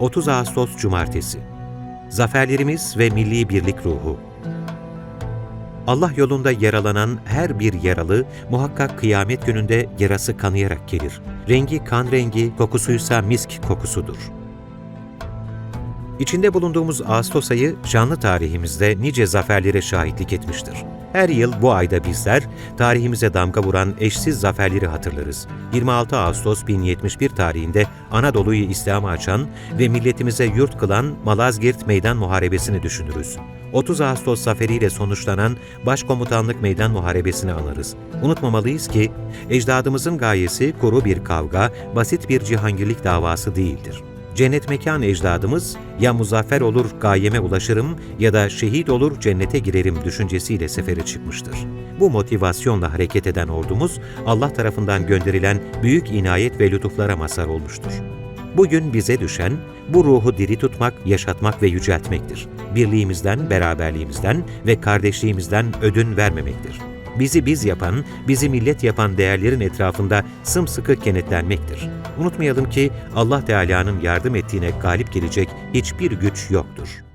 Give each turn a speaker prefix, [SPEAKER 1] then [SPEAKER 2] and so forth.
[SPEAKER 1] 30 Ağustos Cumartesi Zaferlerimiz ve Milli Birlik Ruhu Allah yolunda yaralanan her bir yaralı muhakkak kıyamet gününde yarası kanayarak gelir. Rengi kan rengi, kokusuysa misk kokusudur. İçinde bulunduğumuz Ağustos ayı canlı tarihimizde nice zaferlere şahitlik etmiştir. Her yıl bu ayda bizler tarihimize damga vuran eşsiz zaferleri hatırlarız. 26 Ağustos 1071 tarihinde Anadolu'yu İslam'a açan ve milletimize yurt kılan Malazgirt Meydan Muharebesi'ni düşünürüz. 30 Ağustos zaferiyle sonuçlanan Başkomutanlık Meydan Muharebesi'ni anarız. Unutmamalıyız ki ecdadımızın gayesi kuru bir kavga, basit bir cihangirlik davası değildir. Cennet mekan ecdadımız ya muzaffer olur gayeme ulaşırım ya da şehit olur cennete girerim düşüncesiyle sefere çıkmıştır. Bu motivasyonla hareket eden ordumuz Allah tarafından gönderilen büyük inayet ve lütuflara mazhar olmuştur. Bugün bize düşen bu ruhu diri tutmak, yaşatmak ve yüceltmektir. Birliğimizden, beraberliğimizden ve kardeşliğimizden ödün vermemektir. Bizi biz yapan, bizi millet yapan değerlerin etrafında sımsıkı kenetlenmektir. Unutmayalım ki Allah Teala'nın yardım ettiğine galip gelecek hiçbir güç yoktur.